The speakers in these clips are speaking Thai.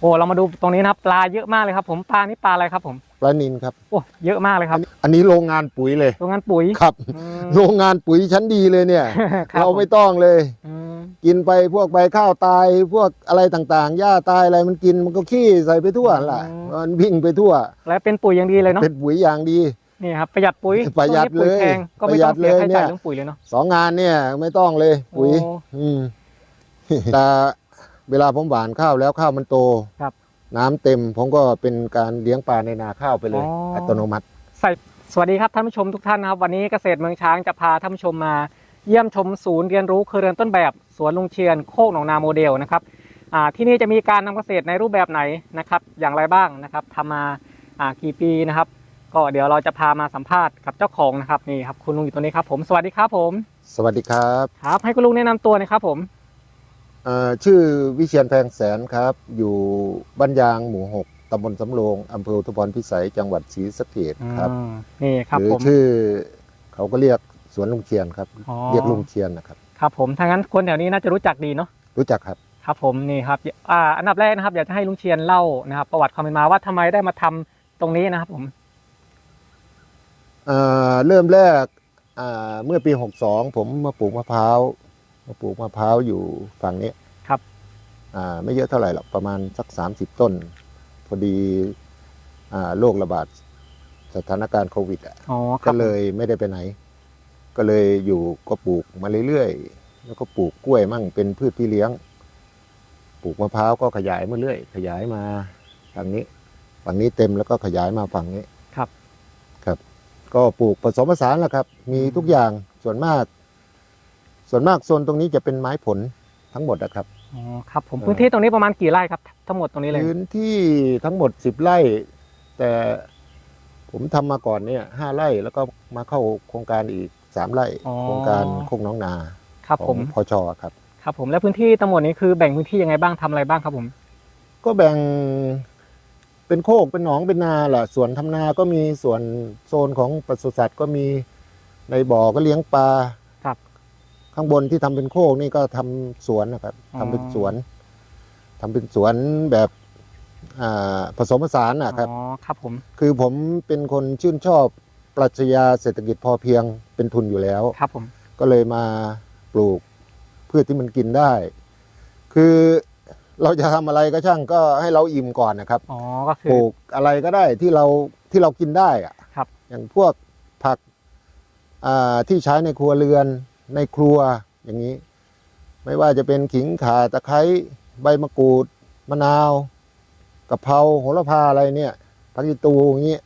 โอ้เรามาดูตรงนี้นะครับ ปลาเยอะมากเลยครับ ผมปลานี่ปลาอะไรครับ ผมปลานินครับโอ้เยอะมากเลยครับ อันนี้โรงงานปุ๋ยเลยโรงงานปุ๋ยครับอืมโรงงานปุ๋ยชั้นดีเลยเนี่ยคบเราไม่ต้องเลยอืมกินไปพวกใบข้าวตายพวกอะไรต่างๆหญ้าตายอะไรมันกินมันก็ขี้ใส่ไปทั่วล่ะมันวิ่งไปทั่ว แล้วเป็นปุ๋ยอย่างดีเลยเนาะเป็นปุ๋ยอย่างดีนี่ครับประหยัดปุ๋ยประหยัดช่วงนี้ปุ๋เลยแพงก็ไม่ต้องประหยัเสียดค่าเลยเนี่ใช้จ่ายยเรื่องปุ๋ยเลยเนาะสองงานเนี่ยไม่ต้องเลยปุ๋ยโอ้อืมแต่ เวลาผมหวานข้าวแล้วข้าวมันโตครับน้ำเต็ม ผมก็เป็นการเลี้ยงปลาในนาข้าวไปเลยอ๋ออั อัตโนมัติ ใส่สวัสดีครับท่านผู้ชมทุกท่านนะครับ วันนี้เกษตรเมืองช้างจะพาท่านผู้ชมมา เยี่ยมชมศูนย์เรียนรู้คือเรือนต้นแบบสวนลุงเชียนโคกหนองนาโมเดลนะครับอ่าที่นี่จะมีการทำเกษตรในรูปแบบไหนนะครับอย่างไรบ้างนะครับทำมาอ่ากี่ปีนะครับ ก็เดี๋ยวเราจะพามาสัมภาษณ์กับเจ้าของนะครับนี่ครับคุณลุงอยู่ตรงนี้ครับผมสวัสดีครับผมสวัสดีครับ ครับให้คุณลุงแนะนำตัวหนะครับผมเอ่อ ชื่อวิเชียนแพงแสนครับ อยู่บ้านยางหมู่หกตำบลสำโรงอำเภออุทุพรพิสัยจังหวัดศรีสะเกษครับอืมนี่ครับหรือผมชื่อเขาก็เรียกสวนลุงเชียนครับ อ๋อเรียกลุงเชียนนะครับ ครับผมถ้างั้นคนแถวนี้น่าจะรู้จักดีเนาะรู้จักครับ ครับผมนี่ครับอ่าอันดับแรกนะครับอยากจะให้ลุงเชียนเล่านะครับ ประวัติความเป็นมาว่าทำไมได้มาทำตรงนี้นะครับผม เอ่อเริ่มแรกอ่าเมื่อปี 62 ผมมาปลูกมะพร้าว มาปลูกมะพร้าวอยู่ฝั่งนี้ครับ อ่า ไม่เยอะเท่าไหร่หรอกประมาณสัก 30 ต้น พอดีอ่าโรคระบาดสถานการณ์โควิดอะอ๋อคก็รับเลยไม่ได้ไปไหน ก็เลยอยู่ก็ปลูกมาเรื่อยๆแล้วก็ปลูกกล้วยมั่งเป็นพืชพี่เลี้ยง ปลูกมะพร้าวก็ขยายมาเรื่อยขยายมาฝั่งนี้ ฝั่งนี้เต็มแล้วก็ขยายมาฝั่งนี้ ครับครับก็ปลูกผสมผสานแหละครับ มีทุกอย่างส่วนมาก ส่วนมากโซนตรงนี้จะเป็นไม้ผลทั้งหมดนะครับอ๋อครับผมเออพื้นที่ตรงนี้ประมาณกี่ไร่ครับ ทั้งหมดตรงนี้เลยพื้นที่ทั้งหมดสิบไร่ แต่ผมทำมาก่อนเนี่ยห้าไร่แล้วก็มาเข้าโครงการอีกสามไร่อ๋อโครงการโคกน้องนาครับขผองมพชครับครับผมแล้วพื้นที่ทั้งหมดนี้คือแบ่งพื้นที่ยังไงบ้างทำอะไรบ้างครับผม ก็แบ่งเป็นโคกเป็นหนองเป็นนาแหละส่วนทำนาก็มีส่วนโซนของปศุสัตว์ก็มีในบ่อก็เลี้ยงปลาครับ ข้างบนที่ทำเป็นโคกนี่ก็ทำสวนนะครับอ๋อทำเป็นสวนทำเป็นสวนแบบอ่าผสมผสานนะครับอ๋อครับผม คือผมเป็นคนชื่นชอบปรัชญาเศรษฐกิจพอเพียงเป็นทุนอยู่แล้วครับผม ก็เลยมาปลูกพืชที่มันกินได้ คือเราจะทำอะไรก็ช่างก็ให้เราอิ่มก่อนนะครับอ๋อก็คืปอลูกอะไรก็ได้ที่เราที่เรากินได้อะครับ อย่างพวกผักอ่าที่ใช้ในครัวเรือน ในครัวอย่างนี้ ไม่ว่าจะเป็นขิงข่าตะไคร้ใบมะกรูด มะนาวกะเพราโหระพาอะไรเนี่ยผักอีตูอย่างนี้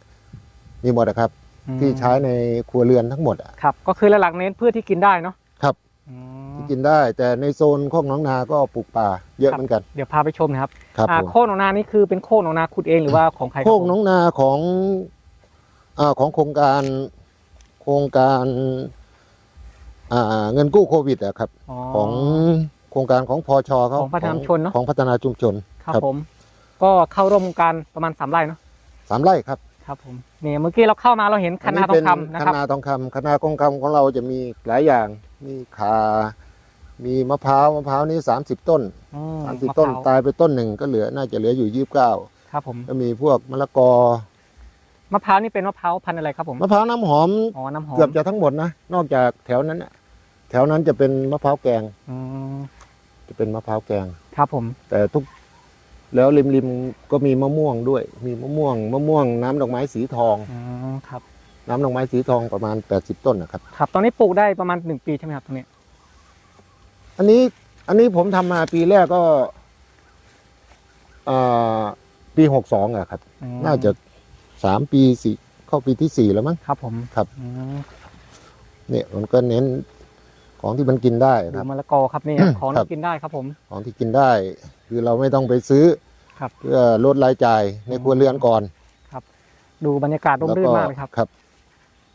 มีหมดอะครับ อืมที่ใช้ในครัวเรือนทั้งหมดอะครับ ก็คือหลักๆเน้นพืชที่กินได้เนาะครับอืมที่กินได้ แต่ในโซนโคกหน้องนาก็ปลูกป่าเยอะครับเหมือนกันเดี๋ยวพาไปชมนะครับครับอ่าผม โคกหนองนานี่คือเป็นโคกหนองนาขุดเองหรือว่าของใครรับโคกผมน้องนาของอาของโครงการโครงการ อ่าเงินกู้โควิดอะครับ ของโครงการของพอชเขาของพัฒนาชุมชนเนอะ ของพัฒนาชุมชนครับครับผม ก็เข้าร่วมโครงการประมาณสามไร่เนาะสามไร่ครับครับผมนี่เมื่อกี้เราเข้ามาเราเห็นคณะทองคำนะคครับณะทองคำคณะทองคำของเราจะมีหลายอย่าง มีขามีมะพร้าวมะพร้าวนี่สามสิบต้น อืมสามสิบมะพต้นร้าวตายไปต้นหนึ่งก็เหลือน่าจะเหลืออยู่ยี่สิบเก้าครับผม ก็มีพวกมะละกอ มะพร้าวนี่เป็นมะพร้าวพันธุ์อะไรครับผมมะพร้าวน้ำหอมอ๋อน้ำหอมเกือบจะทั้งหมดนะนอกจากแถวนั้นน่ะแถวนั้นจะเป็นมะพร้าวแกงอืมจะเป็นมะพร้าวแกง ครับผม แต่ทุกแล้วริมริมๆก็มีมะม่วงด้วย มีมะม่วงมะม่วงน้ำดอกไม้สีทอง อืมครับ น้ำดอกไม้สีทองประมาณ 80 ต้นนะครับ ครับ ตอนนี้ปลูกได้ประมาณหนึ่งปีใช่ไหมครับตรงนี้ อันนี้อันนี้ผมทำมาปีแรกก็อ่าปี62อะครับอืมน่าจะ สามปีสี่เข้าปีที่สี่แล้วมั้ง ครับผมครับ อืมเนี่ยมันก็เน้นของที่มันกินได้ดูครับ มะละกอครับนี่ ของครัที่บ กินได้ครับผม ของที่กินได้ คือเราไม่ต้องไปซื้อครับ เพื่อลดรายจ่ายในครัวเรือนก่อนดูบรรยากาศร่มรื่นมากเลยครับ ครับ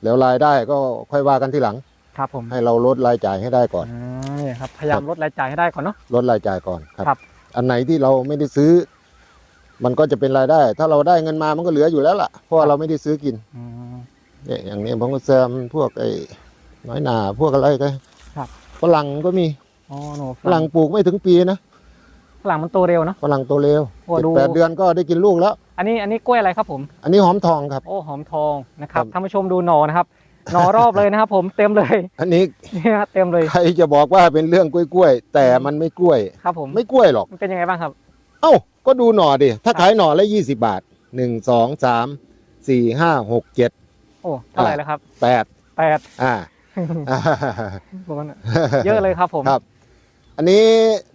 แล้วรายได้ก็ค่อยว่ากันทีหลัง ครับผมให้เราลดรายจ่ายให้ได้ก่อนอืมนี่ครับ พยายามลดรายจ่ายให้ได้ก่อนเนาะ ลดรายจ่ายก่อนครับ ครับ อันไหนที่เราไม่ได้ซื้อ มันก็จะเป็นรายได้ ถ้าเราได้เงินมามันก็เหลืออยู่แล้วล่ะเพราะว่าเราไม่ได้ซื้อกินอืม เนี่ยอย่างนี้ผมก็แซมพวกไอ้น้อยหนาพวกอะไรก็ครับ ฝรั่งก็มีอ๋อโนฝรั่งปลูกไม่ถึงปีนะฝรั่งมันโตเร็วเนาะ ฝรั่งโตเร็วโอ้เจ็ดดู แปดเดือนก็ได้กินลูกแล้ว อันนี้อันนี้กล้วยอะไรครับผม อันนี้หอมทองครับ โอ้หอมทองนะครับครับ ท่านผู้ชมดูหนอนะครับ หนอรอบเลยนะครับ ผมเต็มเลยอันนี้เนี่ยเต็มเลยใครจะบอกว่าเป็นเรื่องกล้วยๆแต่มันไม่กล้วย ครับผมไม่กล้วยหรอก มันเป็นยังไงบ้างครับ เอ้า ก็ดูหน่อดิ ถ้าขายหน่อละยี่สิบาทหนึ่งสองสามสี่ห้าหกเจ็ดโอ้เท่าไหร่แล้วครับแปดแปดอ่าประมาณนั้นเยอะเลยครับผมครับ อันนี้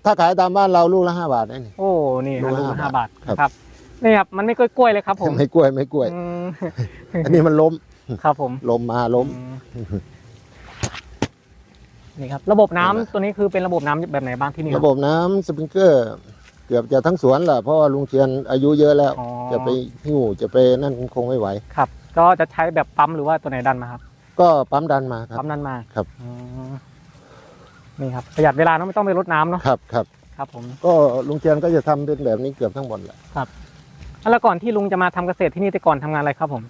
ถ้าขายตามบ้านเราลูกละห้าบาทได้นี่โอ้นี่ฮะลูลูกกละละห้าห้าบาทครับครับนี่ครับมันไม่กล้วยๆเลยครับผมไม่กล้วยไม่กล้วยอืมอันนี้มันล้มครับผมล้มมาล้มอืมนี่ครับ ระบบน้ำตัวนี้คือเป็นระบบน้ำแบบไหนบ้างที่นี่คระรับบบน้ำสปริงเกอร์ เกือบจะทั้งสวนแหละเพราะว่าลุงเชียนอายุเยอะแล้ว อ๋อ จะไปหิ้วจะไปนั่นคงไม่ไหว ครับ ก็จะใช้แบบปั๊มหรือว่าตัวไหนดันมาครับ ก็ปั๊มดันมาครับปั๊มดันมาครับอ๋อนี่ครับประหยัดเวลาเนอะไม่ต้องไปรดน้ำเนาะครับครับ ครับผม ก็ลุงเชียนก็จะทำเป็นแบบนี้เกือบทั้งหมดแหละแล้วก่อนที่ลุงจะมาทำเกษตรที่นี่แต่ก่อนทำงานอะไรครับผม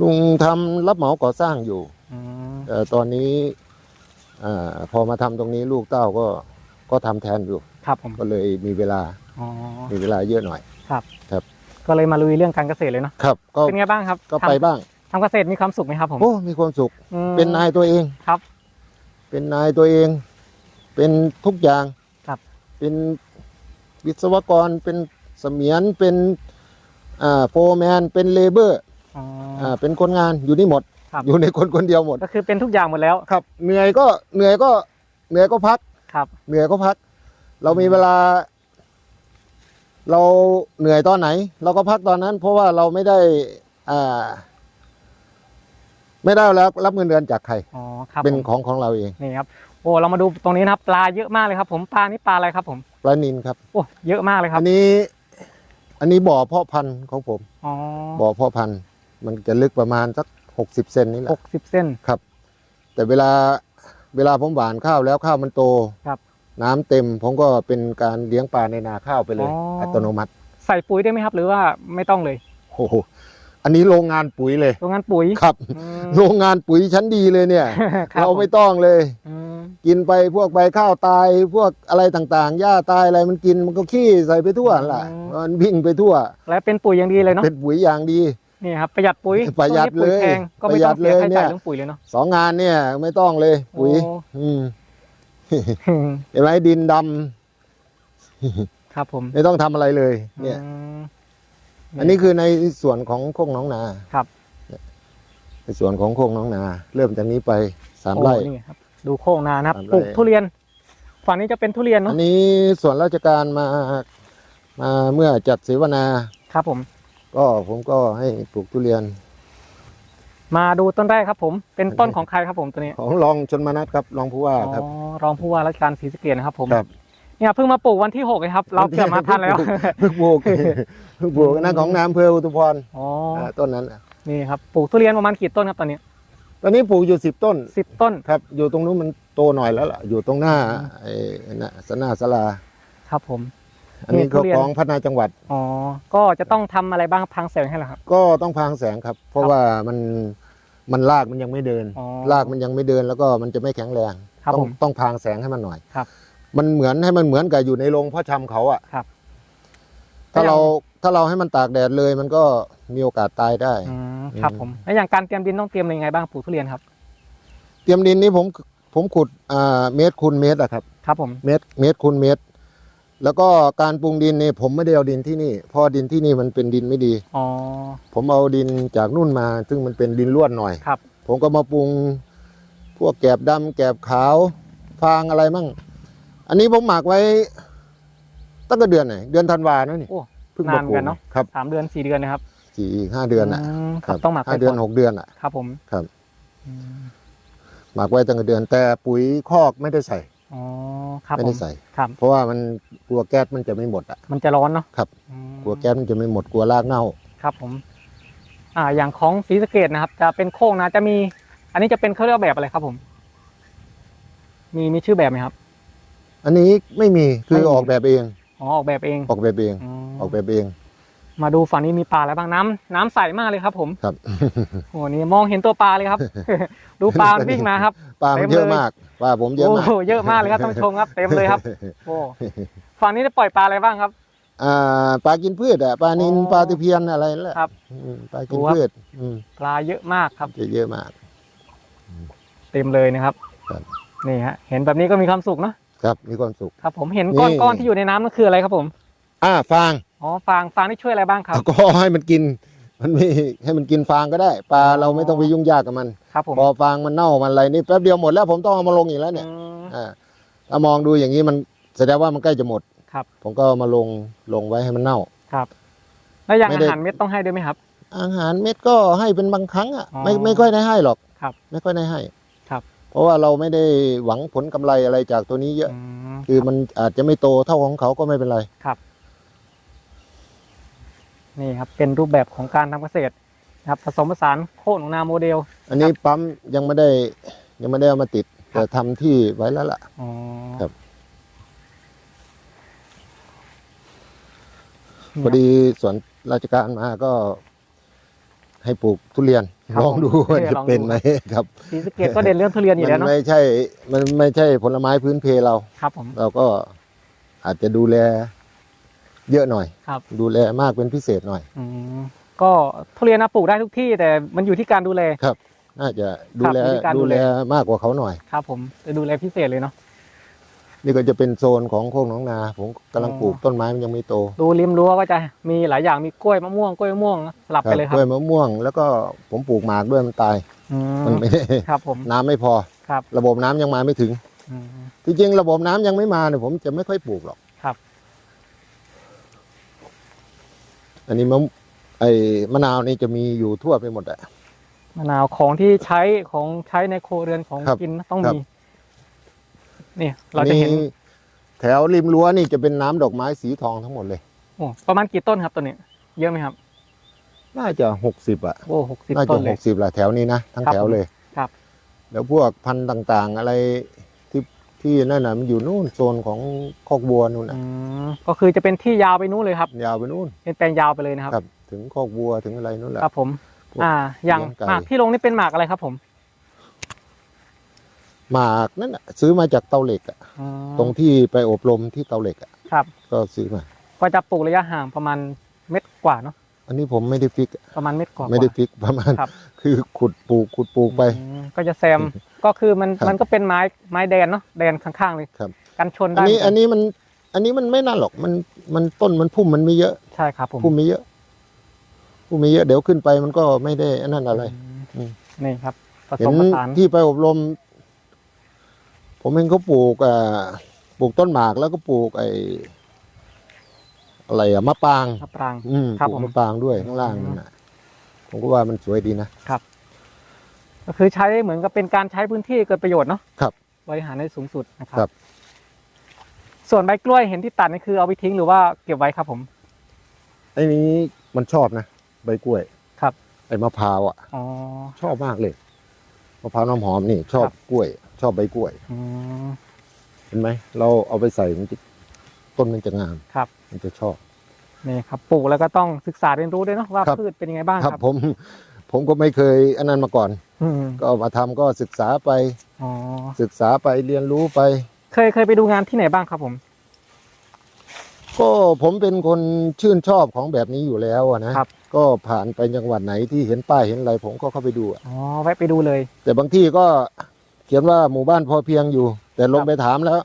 ลุงทำรับเหมาก่อสร้างอยู่อืมแต่ตอนนี้อาพอมาทำตรงนี้ลูกเต้าก็ก็ทำแทนอยู่ ครับผมก็เลยมีเวลาอ๋อ มีเวลาเยอะหน่อยก็เลยมาลุยเรื่องการเกษตรเลยเนาะ ครับ ก็เป็นไงบ้างครับก็ไปทำบ้าง ทำเกษตรมีความสุขไหมครับผมโอ้ มีความสุข อืมเป็นนายตัวเอง ครับ เป็นนายตัวเอง เป็นทุกอย่างครับ เป็นวิศวกร เป็นเสมียน เป็นอ่าโฟร์แมน เป็นเลเบอร์อ๋ออ อ่าเป็นคนงานอยู่นี่หมด ครับ อยู่ในคนคนเดียวหมด ก็คือเป็นทุกอย่างหมดแล้ว ครับ เหนื่อยก็เหนื่อยก็เหนื่อยก็พัก ครับ เหนื่อยก็พัก เรามีเวลา เราเหนื่อยตอนไหน เราก็พักตอนนั้น เพราะว่าเราไม่ได้อ่าไม่ได้แล้วรับเงินเดือนจากใคร อ๋อครับเป็นผมของของเราเอง นี่ครับโอ้เรามาดูตรงนี้นะครับ ปลาเยอะมากเลยครับ ผมปลานี่ปลาอะไรครับ ผมปลานินครับ โอ้เยอะมากเลยครัอับนนี้ อันนี้บ่อเพาะพันธุ์ของผม อ๋อบ่อเพาะพันธุ์ มันจะลึกประมาณสักหกสิบเซนนี่แหหละ กสิบเส้นครับแต่เวลาเวลาผมหว่านข้าวแล้วข้าวมันโตครับ น้ำเต็มผมก็เป็นการเลี้ยงปลาในนาข้าวไปเลยอ๋ออั อัตโนมัติใส่ปุ๋ยได้ไหมครับ หรือว่าไม่ต้องเลยโอ้โหอันนี้โรงงานปุ๋ยเลยโรงงานปุ๋ยครับ อืม โรงงานปุ๋ยชั้นดีเลยเนี่ย คบเราไม่ต้องเลย อืมกินไปพวกใบข้าวตาย พวกอะไรต่างๆหญ้าตายอะไรมันกินมันก็ขี้ใส่ไปทั่วนั่นแหละมันวิ่งไปทั่ว แล้วเป็นปุ๋ยอย่างดีเลยเนาะเป็นปุ๋ยอย่างดี นี่ครับประหยัดปุ๋ยประหยัดช่วงนี้ปุ๋เลยแพงก็ไม่ประหยัต้องดเสียเลยค่าเนี่ใช้จ่ายยเรื่องปุ๋ยเลยเนาะสองงานเนี่ยไม่ต้องเลยปุ๋ยโอ้อืม เห็นไหมดินดำครับผมไม่ต้องทำอะไรเลย เนี่ย อืม อันนี้คือในส่วนของโคกหน้องนาครับ ในส่วนของโคกหน้องนา เริ่มจากนี้ไปสามโอ้ไร่นี่ครับ ดูโค้งนานะครับสามไร่ ปลูกทุเรียน ฝั่งนี้จะเป็นทุเรียนอัเนาะนนี้ส่วนราชการมามาเมื่อจัดเสวนา ครับผม ก็ผมก็ให้ปลูกทุเรียน มาดูต้นแรกครับ ผม เป็นต้นของใครครับผมตัวนี้ ของรองชนมานัทครับ รองผู้ว่าครับ อ๋อ รองผู้ว่าราชการศรีสะเกษนะครับผมครับเนี่ยเพิ่งมาปลูกวันที่หกเลยครับ เราเกือบมาทันแล้วเพิ่งปลูกเพิ่งปลูกนั่นของนายอำเภออุทุพรอ๋อาต้นนั้นน่ะนี่ครับ ปลูกทุเรียนประมาณกี่ต้นครับตอนนี้ ตอนนี้ปลูกอยู่สิบต้นสิบต้น ครับ อยู่ตรงนู้นมันโตหน่อยแล้วล่ะ อยู่ตรงหน้าอืมไอ้น่ะสนาสลา ครับผมอันนี้นี่ทุก็เรียนของพัฒนาจังหวัด อ๋อ ก็จะต้องทำอะไรบ้างพังแสงให้เหรอครับ ก็ต้องพรางแสงครับ เพราะครับว่ามัน มันลากมันยังไม่เดิน อ๋อลากมันยังไม่เดินแล้วก็มันจะไม่แข็งแรง ครับต้องผมต้องพรางแสงให้มันหน่อยครับมันเหมือนให้มันเหมือนกับอยู่ในโรงพ่อชำเขาอะครับ ถ้าแล้วอย่างเราถ้าเราให้มันตากแดดเลย มันก็มีโอกาสตายได้ อืมครับผมแล้วอย่างการเตรียมดินต้องเตรียมอะไรยังไงบ้างปลูกทุเรียนครับ เตรียมดินนี้ผมผมขุดอ่าเมตรคูณเมตรอะครับ ครับผม เมตรเมตรคูณเมตร แล้วก็การปรุงดินนี่ผมไม่ได้เอาดินที่นี่เพราะดินที่นี่มันเป็นดินไม่ดี อ๋อ ผมเอาดินจากนู่นมา ซึ่งมันเป็นดินล้วนหน่อย ครับ ผมก็มาปรุงพวกแกบดำแกบขาว ฟางอะไรมั่ง อันนี้ผมหมักไว้ตั้งแต่เดือนไหนเดือนธันวานะนี่โอ้เพิ่งนานเหมือนกันเนอะ ครับสามเดือนสี่เดือนนะครับสี่ห้าเดือนอะมครับต้องหมักห้าไว้เดือนก่หกเดือนอะ ครับผมครับ อืมหมักไว้ตั้งแต่เดือนแต่ปุ๋ยคอกไม่ได้ใส่ อ๋อครับไม่ผได้มใส่ครับ เพราะว่ามันกลัวแก๊สมันจะไม่หมดอะ มันจะร้อนเนาะครับอืมกลัวแก๊สมันจะไม่หมดกลัวรากเน่า ครับผม อ่า อย่างของศรีสะเกดนะครับ จะเป็นโค้งนะจะมี อันนี้จะเป็นเขาเรียกว่าแบบอะไรครับผม มีมีชื่อแบบไหมครับ อันนี้ไม่มีคือไม่มีออกแบบเองอ๋อออกแบบเองออกแบบเองมออกแบบเองค มาดูฝั่งนี้มีปลาอะไรบ้างน้ำน้ำใสมากเลยครับผมครับโอ้นี่มองเห็นตัวปลาเลยครับ ดูปลามันวิ่งมาครับปลามันเยอะมากปลาผมเยอะโอ้มากโหเยอะมากเลยครับท่านผู้ชมครับ เต็มเลยครับโอ้ฝั่งนี้ได้ปล่อยปลาอะไรบ้างครับอ่าปลากินพืชอะปลานินอ๋อปลาตะเพียนอะไรนั่นแหละครับอืมปลากินดูครับพืชอืมปลาเยอะมากครับจะเยอะมาก เต็มเลยนะครับครับนี่ฮะเห็นแบบนี้ก็มีความสุขเนอะครับ มีความสุขครับ ผมเห็นก้อนนี่ก้อนที่อยู่ในน้ำนั่นคืออะไรครับผม อ่าฟาง อ๋อฟางฟางนี่ช่วยอะไรบ้างครับ ก็ให้มันกิน มันไม่ให้มันกินฟางก็ได้ ปลาเราไม่ต้องไปยุ่งยากกับมัน ครับผมพอฟางมันเน่ามันอะไรนี่แป๊บเดียวหมดแล้วผมต้องเอามาลงอีกแล้วเนี่ยอืมอ่าถ้ามองดูอย่างนี้มันแสดงว่ามันใกล้จะหมดครับ ผมก็เอามาลงลงไว้ให้มันเน่าครับแล้วอย่างไม่อาได้หารเม็ดต้องให้ด้วยไหมครับ อาหารเม็ดก็ให้เป็นบางครั้งอะอ๋อไม่ไม่ค่อยได้ให้หรอกครับ ไม่ค่อยได้ให้ครับ เพราะว่าเราไม่ได้หวังผลกำไรอะไรจากตัวนี้เยอะอืมคือมันอาจจะไม่โตเท่าของเขาก็ไม่เป็นไร นี่ครับเป็นรูปแบบของการทำเกษตรนะครับผสมผสานโคกหนองนาโมเดล อันนี้ปั๊มยังไม่ได้ยังไม่ได้เอามาติด แต่ทำที่ไว้แล้วล่ะอ๋อครับพอดีส่วนราชการมาก็ให้ปลูกทุเรียนครับลองดูผมว่าเออจะลองดูเป็นไหมครับศรีสะเกดก็เด่นเรื่องทุเรียนอยู่มัแล้วเนาะไม่ใช่ มันไม่ใช่ผลไม้พื้นเพเราครับผมเราก็อาจจะดูแล เยอะหน่อย ครับ ดูแลมากเป็นพิเศษหน่อย อืมก็ทุเรียนนะปลูกได้ทุกที่แต่มันอยู่ที่การดูแล น่าจะดูแลครับมีการดูดูแล แลมากกว่าเขาหน่อย ครับ ผมจะดูแลพิเศษเลยเนาะ นี่ก็จะเป็นโซนของโคกหน้องนา ผมกำลังอ๋อ ปลูกต้นไม้มันยังไม่โตดูริมรั้วก็จะมีหลายอย่างมีกล้วยมะม่วงกล้วยมะม่วงสลับครัไปบเลยคกรับล้วยมะม่วง แล้วก็ผมปลูกหมากด้วยมันตาย อืมันมไม่ได้ ครับผม น้ำไม่พอ ครับ ระบบน้ำยังมาไม่ถึง อืมที่จริงระบบน้ำยังไม่มาเนี่ยผมจะไม่ค่อยปลูกหรอก ครับ อันนี้มะไอ้มะนาวนี่จะมีอยู่ทั่วไปหมดอะ มะนาวของที่ใช้ของใช้ในโครัวเรือนของครับกินต้องครับ มีนี่เราจะเห็นอัแถวริมรั้วนี่จะเป็นน้ำดอกไม้สีทองทั้งหมดเลย โอ้ประมาณกี่ต้นครับตัวนี้ เยอะไหมครับ น่าจะหกสิบอะโอ้หกสิบน่าต้จะนเลหย กสิบละแถวนี้นะทั้งครับแถวเลยครับ แล้วพวกพันธุ์ต่างๆ อะไร ที่ที่นั่นน่ะมันอยู่นู่นโซนของคอกบัวนู่นอืน่ะมก็คือจะเป็นที่ยาวไปนู้นเลยครับ ยาวไปนู่นเป็นแปลงยาวไปเลยนะครับ ครับ ถึงคอกบัวถึงอะไรนู่นแหละ ครับผม พวกอ่า อย่างเลี้ยงไก่ หมากที่ลงนี่เป็นหมากอะไรครับผมหมากนั่นน่ะซื้อมาจากเตาเหล็กอะอืมตรงที่ไปอบรมที่เตาเหล็กอะครับ ก็ซื้อมา ก็จะปลูกระยะห่างประมาณเม็ดกว่าเนาะ อันนี้ผมไม่ได้ฟิก ประมาณเม็ดกว่าไม่ได้ฟิกประมาณ ครับ คือขุดปลูกขุดปลูกไป อืมก็จะแซมก็คือมันครับ มันก็เป็นไม้ไม้แดนเนาะแดนข้างๆเลยครับ กันชนอันได้นี้เหมือักันนี้มันอันนี้มันไม่น่าหรอกมันมันต้นมันพุ่มมันไม่เยอะ ใช่ครับผมพุ่มไม่เยอะ พุ่มไม่เยอะเดี๋ยวขึ้นไปมันก็ไม่ได้อันนั้นอะไร อืม นี่ครับผเห็สนมผสานที่ไปอบรม ผมเห็นเขาปลูกอ่าปลูกต้นหมากแล้วก็ปลูกไอ้ อะไรอะมะปรางมะปรางอืมครับปลูกผม มะปรางด้วยข้างล่างนั่นน่ะผมก็ว่ามันสวยดีนะ ก็คือใช้เหมือนกับเป็นการใช้พื้นที่เกิดประโยชน์เนาะครับบริหารได้สูงสุดนะครัครับ ส่วนใบกล้วยเห็นที่ตัดนี่คือเอาไปทิ้งหรือว่าเก็บไว้ครับผม ไอ้นี้มันชอบนะใบกล้วยครับ ไอ้มะพร้าวอะ อ๋อ ชอบมากเลยมะพร้าวน้ำหอมนี่ ชอบครับ กล้วย ชอบใบกล้วย อืมเห็นไหมเราเอาไปใส่มันจะ ต้นมันจะงาม ครับ มันจะชอบนี่ครับปลูกแล้วก็ต้องศึกษาเรียนรู้ด้วยเนาะว่าครับพืชเป็นยังไงบ้างครับครับผมผมก็ไม่เคยอันนั้นมาก่อน อืมก็เอามาทำก็ศึกษาไปอ๋อศึกษาไปเรียนรู้ไป เคยเคยไปดูงานที่ไหนบ้างครับผม ก็ผมเป็นคนชื่นชอบของแบบนี้อยู่แล้วอะนะครับ ก็ผ่านไปจังหวัดไหนที่เห็นป้ายเห็นอะไรผมก็เข้าไปดูอะอ๋อแวะไปดูเลย แต่บางที่ก็เขียนว่าหมู่บ้านพอเพียงอยู่ แต่ลงครับไปถามแล้ว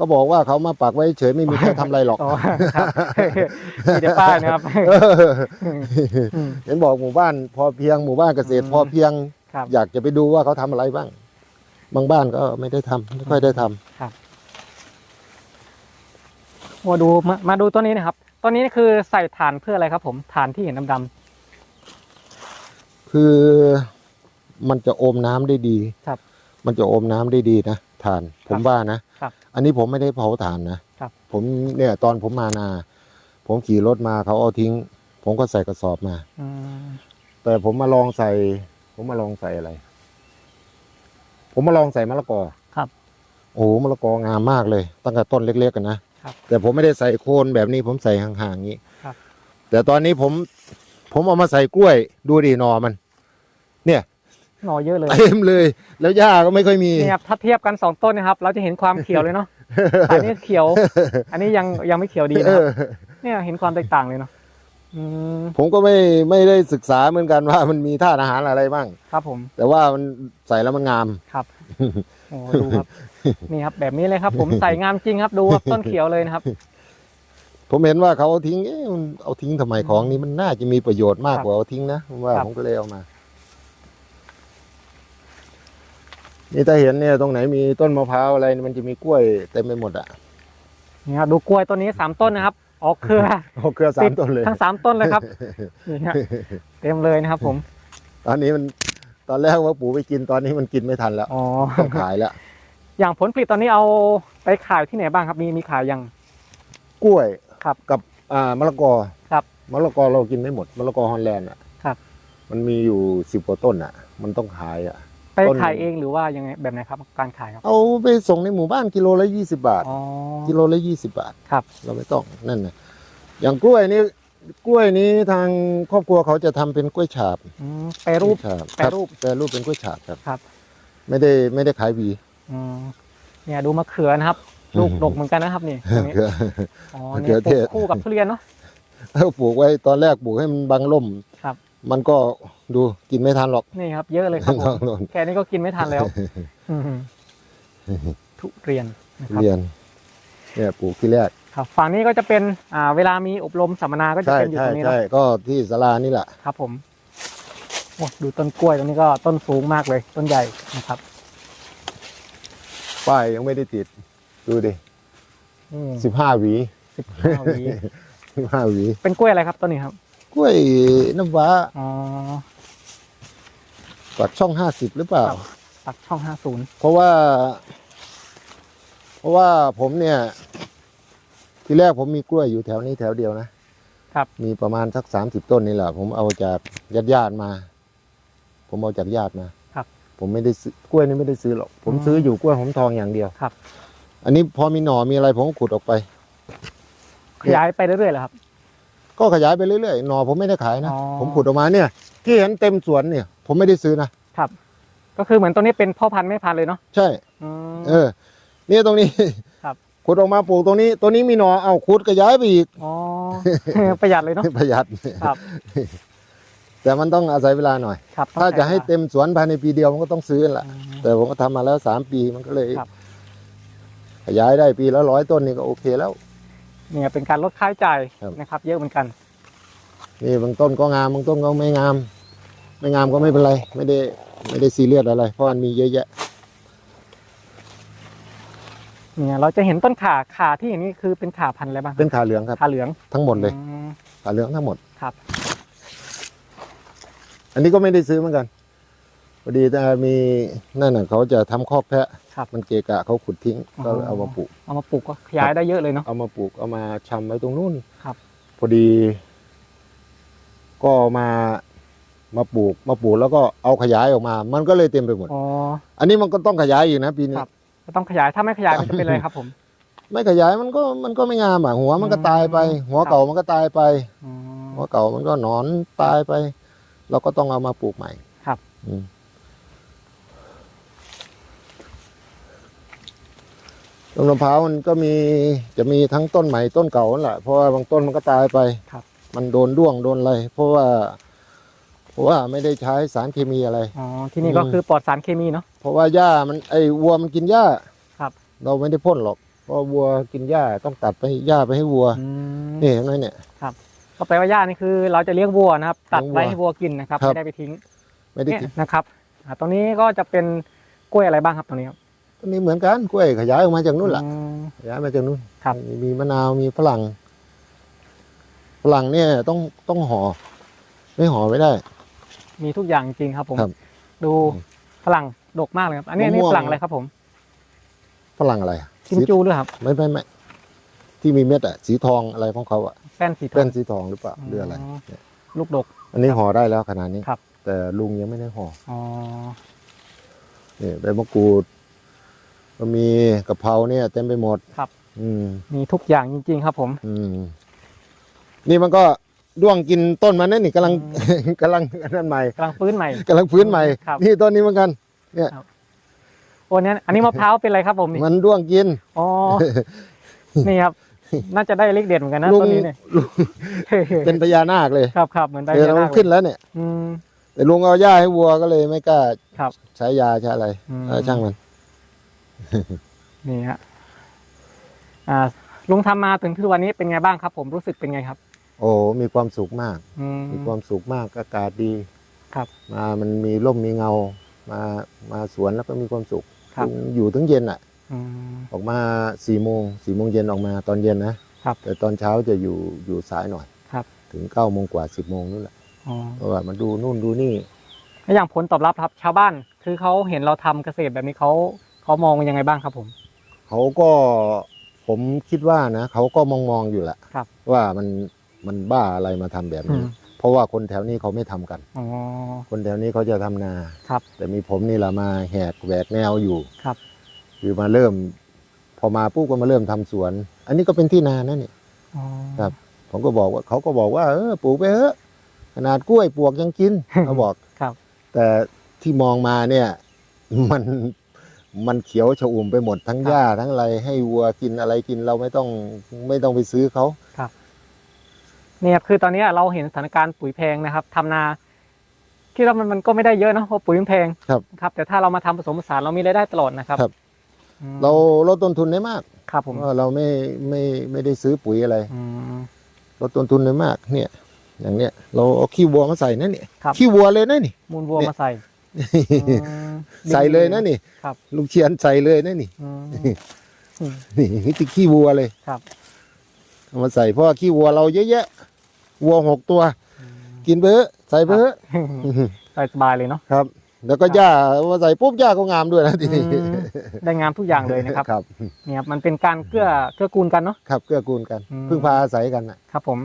ก็บอกว่าเขามาปักไว้เฉยไม่มีใครทำอะไรหรอก อ๋อครับมีแต่ป้ายนะครับเอออืมเห็นบอกหมู่บ้านพอเพียงหมู่บ้านเกษตรอืมพอเพียง ครับ อยากจะไปดูว่าเขาทำอะไรบ้าง บางบ้านก็ไม่ได้ทำไม่ค่อยได้ทำมาดูมามาดูต้นนี้นะครับต้นนี้นี่คือใส่ฐานเพื่ออะไรครับผมฐานที่เห็นดำคือมันจะอมน้ำได้ดีครับ มันจะอมน้ำได้ดีนะฐานผมว่านะครับอันนี้ผมไม่ได้เผาถ่านนะครับผมเนี่ยตอนผมมานา ผมขี่รถมาเขาเอาทิ้ง ผมก็ใส่กระสอบมาอืมแต่ผมมาลองใส่ ผมมาลองใส่อะไร ผมมาลองใส่มะละกอครับโอ้โหมะละกองามมากเลย ตั้งแต่ต้นเล็กๆกันนะครับแต่ผมไม่ได้ใส่โคนแบบนี้ผมใส่ห่างๆอย่างนี้ครับแต่ตอนนี้ผม ผมเอามาใส่กล้วย ดูดิหนอมัน เนี่ย หน่อเยอะเลยเต็มเลย แล้วหญ้าก็ไม่ค่อยมีเนี่ยครับถ้าเทียบกันสองต้นนะครับ เราจะเห็นความเขียวเลยเนาะอันนี้เขียว อันนี้ยังยังไม่เขียวดีเอนะครับอเนี่ยเห็นความแตกต่างเลยเนาะอืมผมก็ไม่ไม่ได้ศึกษาเหมือนกันว่ามันมีธาตุอาหารอะไรบ้าง ครับผม แต่ว่ามันใส่แล้วมันงามครับโอ้ดูครับนี่ครับ แบบนี้เลยครับ ผมใส่งามจริงครับ ดูครับต้นเขียวเลยนะครับ ผมเห็นว่าเขาเอาทิ้งเอ๊ะมันเอาทิ้งทำไมของนี้มันน่าจะมีประโยชน์มากครับกว่าเอาทิ้งนะผมว่าครับผมก็เลยเอามา นี่ถ้าเห็นเนี่ยตรงไหนมีต้นมะพร้าวอะไรมันจะมีกล้วยเต็มไปหมดอะนี่ครับดูกล้วยต้นนี้สามต้นนะครับ ออกเครือเอาเครือสามต้นเลยทั้งสามต้นเลยครับนี่ฮะเต็มเลยนะครับ ผม ตอนนี้มันตอนแรกว่าปู่ไปกินตอนนี้มันกินไม่ทันแล้วอ๋อต้องขายแล้วอย่างผลผลิตตอนนี้เอาไปขายที่ไหนบ้างครับ มีมีขายยังกล้วยครับกับอ่ามะละกอครับมะละกอเรากินไม่หมดมะละกอฮอลแลนด์อะครับ มันมีอยู่สิบกว่าต้นอะ มันต้องขายอะ ไปต้นขายเองหรือว่ายังไงแบบไหนครับการขายครับ เอาไปส่งในหมู่บ้านกิโลละยี่สิบาท อ๋อ กิโลละยี่สิบาท ครับ เราไม่ต้องนั่นนะอย่างกล้วยนี่กล้วยนี้ทางครอบครัวเขาจะทำเป็นกล้วยฉาบอืมแปรรูป กล้วยฉาบแปรรูป คบแปรรูปเป็นกล้วยฉาบครับ ครับ ไม่ได้ไม่ได้ขายหวี อืมเนี่ยดูมะเขือนะครับ ลูกดกเหมือนกันนะครับนี่ตรงนี้คืออ๋อมะเขืเนี่ยอปเทลูศ กคู่กับทุเรียนเนาะถ้าปลูกไว้ตอนแรกปลูกให้มันบังล่มครับ มันก็ดูกินไม่ทันหรอก นี่ครับ เยอะเลยครับผต้อมงโดนแค่นี้ก็กินไม่ทันแล้ว อืมทุเรียนนะครับเรียนเนี่ยปลูกที่แรก ครับ ฝั่งนี้ก็จะเป็นอ่าเวลามีอบรมสัมมนาก็จะใช่เป็นอยู่ใช่ตรงนี้ใช่เนาะก็ที่ศาลานี่แหละ ครับ ผมโอ้ดูต้นกล้วยตรงนี้ก็ต้นสูงมากเลย ต้นใหญ่นะครับป้ายยังไม่ได้ติด ดูดิสิบห้าหวี สิบห้าวี สิบห้าหวี เป็นกล้วยอะไรครับต้นนี้ครับ กล้วยน้ำว้าอ๋อปักช่องห้าสิบหรือเปล่าครับปักช่องห้าศูนย์เพราะว่า เพราะว่าผมเนี่ย ที่แรกผมมีกล้วยอยู่แถวนี้แถวเดียวนะครับ มีประมาณสักสามสิบต้นนี่แหละผมเอาจากญาติญาติๆมา ผมเอาจากญาติมาครับ ผมไม่ได้ซื้อกล้วยนี่ไม่ได้ซื้อหรอกผมอืมซื้ออยู่กล้วยหอมทองอย่างเดียวครับ อันนี้พอมีหน่อมีอะไรผมก็ขุดออกไป ขยายไปเรื่อยๆเหรอครับ ก็ขยายไปเรื่อยๆหน่อผมไม่ได้ขายนะ อ๋อ ผมขุดออกมาเนี่ย ที่เห็นเต็มสวนเนี่ย ผมไม่ได้ซื้อนะ ครับ ก็คือเหมือนต้นนี้เป็นพ่อพันธุ์แม่พันธุ์เลยเนาะใช่ อืม เออ เนี่ยตรงนี้ครับ ขุดออกมาปลูกตรงนี้ ตัวนี้มีหน่อเอาขุดขยายไปอีก อ๋อ ประหยัดเลยเนาะ ประหยัด ครับ แต่มันต้องอาศัยเวลาหน่อย ครับต้องถ้าจะให้ช้วลเต็มสวนภายในปีเดียวมันก็ต้องซื้อแหละ อืม แต่ผมก็ทำมาแล้วสามปีมันก็เลย ครับ ขยายได้ปีละร้อยต้นนี่ก็โอเคแล้ว เนี่ยเป็นการลดค่าใช้จ่ายครับนะครับ เยอะเหมือนกัน นี่บางต้นก็งามบางต้นก็ไม่งาม ไม่งามก็ไม่เป็นไร ไม่ได้ไม่ได้ซีเรียสอะไร เพราะมันมีเยอะแยะเนี่ยเราจะเห็นต้นขาขาที่อย่างนี้คือเป็นขาพันธุ์อะไรบ้างครับเป็นขาเหลืองครับขาเหลืองทั้งหมดเลยอืมขาเหลืองทั้งหมดครับ อันนี้ก็ไม่ได้ซื้อเหมือนกันพอดีแต่มีนั่นน่ะเขาจะทำคอกแพะ ครับ มันเกะกะเขาขุดทิ้งอ๋อ ก็เอามาปลูก เอามาปลูกก็ขยายได้เยอะเลยเนาะ เอามาปลูกเอามาชำไว้ตรงนู้นครับ พอดี ก็มามาปลูกมาปลูกแล้วก็เอาขยายออกมา มันก็เลยเต็มไปหมด อ๋อ อันนี้มันก็ต้องขยายอีกนะปีนี้ ครับ ก็ต้องขยายถ้าไม่ขยายมันจะเป็นอะไรครับผม ไม่ขยายมันก็มันก็ไม่งามอะหัวมันก็ตายไปหัวครับเก่ามันก็ตายไป อ๋อ หัวเก่ามันก็หนอนตายไป เราก็ต้องเอามาปลูกใหม่ครับ อืม ต้นมะพร้าวมันก็มีจะมีทั้งต้นใหม่ต้นเก่านั่นแหละเพราะว่าบางต้นมันก็ตายไปครับ มันโดนด้วงโดนอะไรเพราะว่าเพราะว่าไม่ได้ใช้สารเคมีอะไร อ๋อที่นี่ก็คือปลอดสารเคมีเนาะ เพราะว่าหญ้ามันไอ้วัวมันกินหญ้าครับ เราไม่ได้พ่นหรอกเพราะวัวกินหญ้าต้องตัดไปหญ้าไปให้วัวอืมนี่เห็นไหมเนี่ย ก็แปลว่าหญ้านี่คือ เราจะเลี้ยงวัวนะครับ ตัดไว้เลี้ยงวัวให้วัวกินนะครับครับ ไม่ได้ไปทิ้งไม่ได้เนี่ยกินนะครับอ่าตรงนี้ก็จะเป็นกล้วยอะไรบ้างครับตรงนี้ครับ ต้นนี้เหมือนกันกล้วยขยายออกมาจากนู่นแหละอืม ขยายมาจากนู่นครับ มีมีมะนาวมีฝรั่งฝรั่งเนี่ยต้องต้องห่อไม่ห่อไม่ได้ มีทุกอย่างจริงครับผม ครับดูฝรั่งดกมากเลยครับ อันนี้อันนี้มะม่วงฝรั่งอะไรครับผมฝรั่งอะไรอะกิมสีจูด้วยครับ ไม่ไม่ไม่ที่มีเม็ดอะสีทองอะไรของเขาอะแป้นสีทองเป็นสีทองหรือเปล่าหรืออะไรอ๋อ เนี่ยลูกดก อันนี้ห่อได้แล้วขนาดนี้ครับ แต่ลุงยังไม่ได้ห่อ อ๋อ นี่ใบมะกรูด ก็มีกะเพราเนี่ยเต็มไปหมดครับ อืม มีทุกอย่างจริง ๆ ครับ ผม อืม นี่มันก็ด้วงกินต้นมันนั่นนี่กำลังอืกำลังอันนั้นใหม่กำลังฟื้นใหม่ กำลังฟื้นใหม่ ครับ นี่ต้นนี้เหมือนกัน โอ้เนี้ยอันนี้มะพร้าวเป็นอะไรครับผมนี่มันด้วงกิน อ๋อ นี่ครับ น่าจะได้เลขเด็ดเหมือนกันนะลุงต้นนี้เนี่ยลุงเป็นพญานาคเลยครับครับเหมือนใบเดี๋ยวพญามันาคนขึ้นแล้วเนี่ย อืม แต่ลุงเอาหญ้าให้วัวก็เลยไม่กล้าครับ ใช้ยาใช้อะไรอืม เออช่างมัน นี่ฮะอ่าลุงทำมาถึงทุกวันนี้เป็นไงบ้างครับ ผมรู้สึกเป็นไงครับ โอ้มีความสุขมากอืมมีความสุขมากอากาศดีครับ มามันมีร่มมีเงา มามาสวนแล้วก็มีความสุขครับอยู่ถึงเย็นอะอืมออกมาสี่โมงสี่โมงเย็นออกมาตอนเย็นนะครับแต่ตอนเช้าจะอยู่อยู่สายหน่อยครับ ถึงเก้าโมงกว่าสิบโมงนู่นแหละอ๋อเพราะว่ามาดูนู่นดูนี่แล้วอย่างผลตอบรับครับ ชาวบ้าน คือเขาเห็นเราทำเกษตรแบบนี้เขา เขามองยังไงบ้างครับผม เขาก็ผมคิดว่านะเขาก็มองมองๆอยู่แหละครับว่ามันมันบ้าอะไรมาทำแบบอืนี้มเพราะว่าคนแถวนี้เขาไม่ทำกันอ๋อคนแถวนี้เขาจะทำนาครับ แต่มีผมนี่แหละมาแหกแหวกแนวอยู่ครับ คือมาเริ่ม พอมาปุ๊บก็มาเริ่มทำสวน อันนี้ก็เป็นที่นานะนี่อ๋อครับ ผมก็บอกว่าเขาก็บอกว่า เออปลูกไปเถอะขนาดกล้วยปลวกยังกินเขาบอกครับ แต่ที่มองมาเนี่ย มัน มันเขียวชอุ่มไปหมดทั้งหญ้าทั้งอะไรให้วัวกินอะไรกินเราไม่ต้องไม่ต้องไปซื้อเขาเนี่ยครับคือตอนนี้เราเห็นสถานการณ์ปุ๋ยแพงนะครับทำนาที่เรามันมันก็ไม่ได้เยอะเนอะเพราะปุ๋ยมันแพงครับครับ แต่ถ้าเรามาทำผสมผสานเรามีรายได้ตลอดนะครับครับอืมเราลดต้นทุนได้มากครับผมเพราะเราไม่ไม่ไม่ได้ซื้อปุ๋ยอะไรอืมลดต้นทุนได้มาก เนี่ย อย่างเนี้ยเราเอาขี้วัวมาใส่นะเนี่ยครับขี้วัวเลยนะนี่มูลวัวเนี่ยมาใส่อืม ใส่เลยนะนี่ครับ ลุงเชียนใส่เลยนะนี่อืมอืมนี่นี่ติขี้วัวเลยครับเอามาใส่เพราะว่าขี้วัวเราเยอะแยะวัวหกตัว กินไปเถอะใส่ไปเถอะใส่สบายเลยเนาะครับ แล้วก็หญ้าว่าใส่ปุ๊บหญ้าก็งามด้วยนะทีนี้อืมได้งามทุกอย่างเลยนะครับครับเนี่ยครับมันเป็นการเกื้อเกื้อกูลกันเนาะครับเกื้อกูลกันอืมพึ่งพาอาศัยกันน่ะครับผม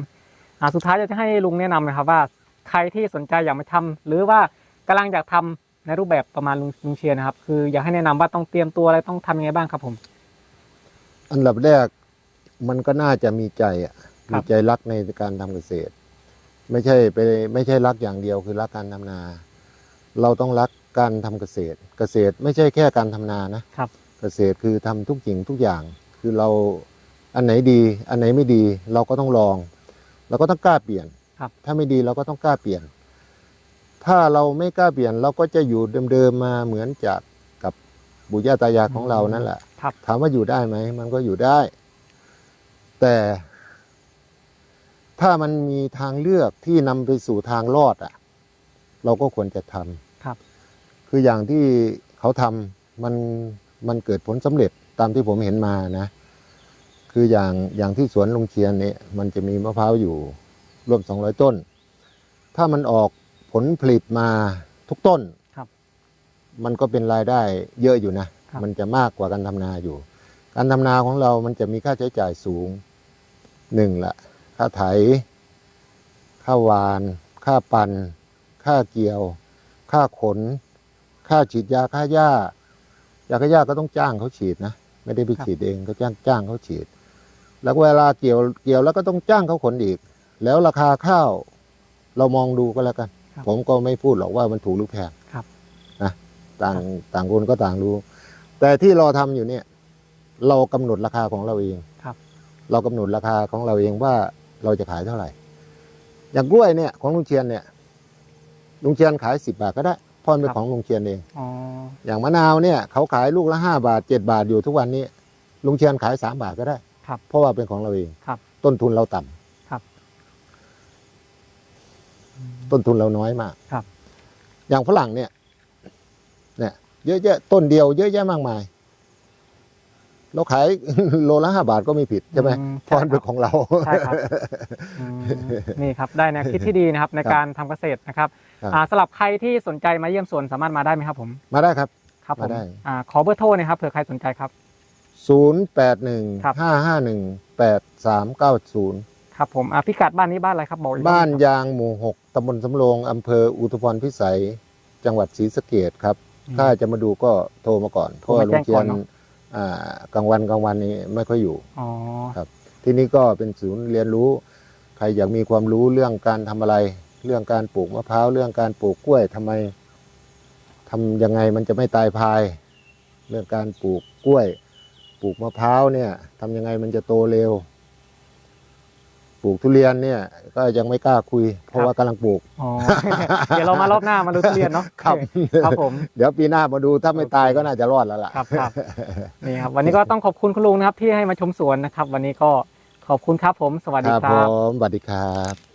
อ่าสุดท้ายจะให้ลุงแนะนำนะครับว่าใครที่สนใจอยากมาทำหรือว่า กำลังอยากทำในรูปแบบประมาณลุงลุงเชียร์นะครับ คืออยากให้แนะนำว่าต้องเตรียมตัวอะไรต้องทำยังไงบ้างครับผม อันดับแรกมันก็น่าจะมีใจอะครัมีบใจรักในการทำเกษตร ไม่ใช่ไปไม่ใช่รักอย่างเดียวคือรักการทำนา เราต้องรักการทำเกษตร เกษตรไม่ใช่แค่การทำนานะครับ เกษตรคือทำทุกสิ่งทุกอย่าง คือเราอันไหนดี อันไหนไม่ดี เราก็ต้องลอง เราก็ต้องกล้าเปลี่ยนครับถ้าไม่ดีเราก็ต้องกล้าเปลี่ยน ถ้าเราไม่กล้าเปลี่ยนเราก็จะอยู่เดิมๆมาเหมือนจากกับบุญญาตายายของเรานั่นแหละครับ ถามว่าอยู่ได้ไหมมันก็อยู่ได้ แต่ ถ้ามันมีทางเลือกที่นำไปสู่ทางรอดอะ เราก็ควรจะทำครับ คืออย่างที่เขาทำมันมันเกิดผลสำเร็จตามที่ผมเห็นมานะ คืออย่างอย่างที่สวนลุงเชียนเนี่ยมันจะมีมะพร้าวอยู่ร่วมสองร้อยต้น ถ้ามันออกผ ลผลิตมาทุกต้นครับมันก็เป็นรายได้เยอะอยู่นะ ครับ มันจะมากกว่าการทำนาอยู่ การทำนาของเรามันจะมีค่าใช้จ่ายสูงหนึ่งละค่าไถ ค่าหวาน ค่าปันค่าเกี่ยว ค่าขน ค่าฉีดยาค่าหญ้ายาฆ่าหญ้าก็ต้องจ้างเขาฉีดนะ ไม่ได้ไปครับฉีดเองก็จ้างจ้างเขาฉีด แล้วเวลาเกี่ยวเกี่ยวแล้วก็ต้องจ้างเขาขนอีก แล้วราคาข้าวเรามองดูก็แล้วกัน ครับผมก็ไม่พูดหรอกว่ามันถูกหรือแพงครับนะต่างต่างคนก็ต่างรู้ แต่ที่เราทำอยู่เนี่ย เรากำหนดราคาของเราเองครับ เรากำหนดราคาของเราเองว่าเราจะขายเท่าไหร่ อย่างกล้วยเนี่ยของลุงเชียนเนี่ยลุงเชียนขายสิบบาทก็ได้เพราะมันเป็นของลุงเชียนเองอ๋ออย่างมะนาวเนี่ยเขาขายลูกละห้าบาทเจ็ดบาทอยู่ทุกวันนี้ลุงเชียนขายสามบาทก็ได้ครับเพราะว่าเป็นของเราเองครับต้นทุนเราต่ำ ต้นทุนเราน้อยมากครับ อย่างฝรั่งเนี่ย เนี่ย เยอะแยะต้นเดียวเยอะแยะมากมาย เราขายโลละห้าบาทก็ไม่ผิดใช่ไหมอืมใช่พรเป็นของเรา ใช่ครับอืมนี่ครับได้แนวคิดที่ดีนะครับในการทำเกษตรนะครับรบอ่าสำหรับใครที่สนใจมาเยี่ยมสวนสามารถมาได้ไหมครับผมมาได้ครับ ครับผมได้ อ่าขอเบอร์โทรหนะครับเผื่อใครสนใจครับ 0 8 1 5 5 1 8 3 9 0 ครับผมอ่าพิกัดบ้านนี้บ้านอะไรครับบอกอีกบ้านงครับยางหมู่หกตำบลสำโรงอำเภออุทุพรพิสัย จังหวัดศรีสะเกดครับ ถ้าจะมาดูก็โทรมาก่อนเพโทรราะว่ามาลุแจ้งงเชีก่ยอนนเนอะอ่ากลางวันกลางวันนี้ไม่ค่อยอยู่อ๋อที่นี่ก็เป็นศูนย์เรียนรู้ ใครอยากมีความรู้เรื่องการทำอะไร เรื่องการปลูกมะพร้าวเรื่องการปลูกกล้วยทำไมทำยังไงมันจะไม่ตายพาย เรื่องการปลูกกล้วย ปลูกมะพร้าวเนี่ยทำยังไงมันจะโตเร็ว ปลูกทุเรียนเนี่ยก็ยังไม่กล้าคุย เพราะว่ากำลังปลูกอ๋อเดี๋ยวเรามารอบหน้ามาดูทุเรียนเนาะครับครับผมเดี๋ยวปีหน้ามาดูถ้าไม่ตายก็น่าจะรอดแล้วล่ะครับครับนี่ครับวันนี้ก็ต้องขอบคุณคุณลุงนะครับที่ให้มาชมสวนนะครับ วันนี้ก็ขอบคุณครับผม สวัสคดีรับคผรับมสวัสดีครับ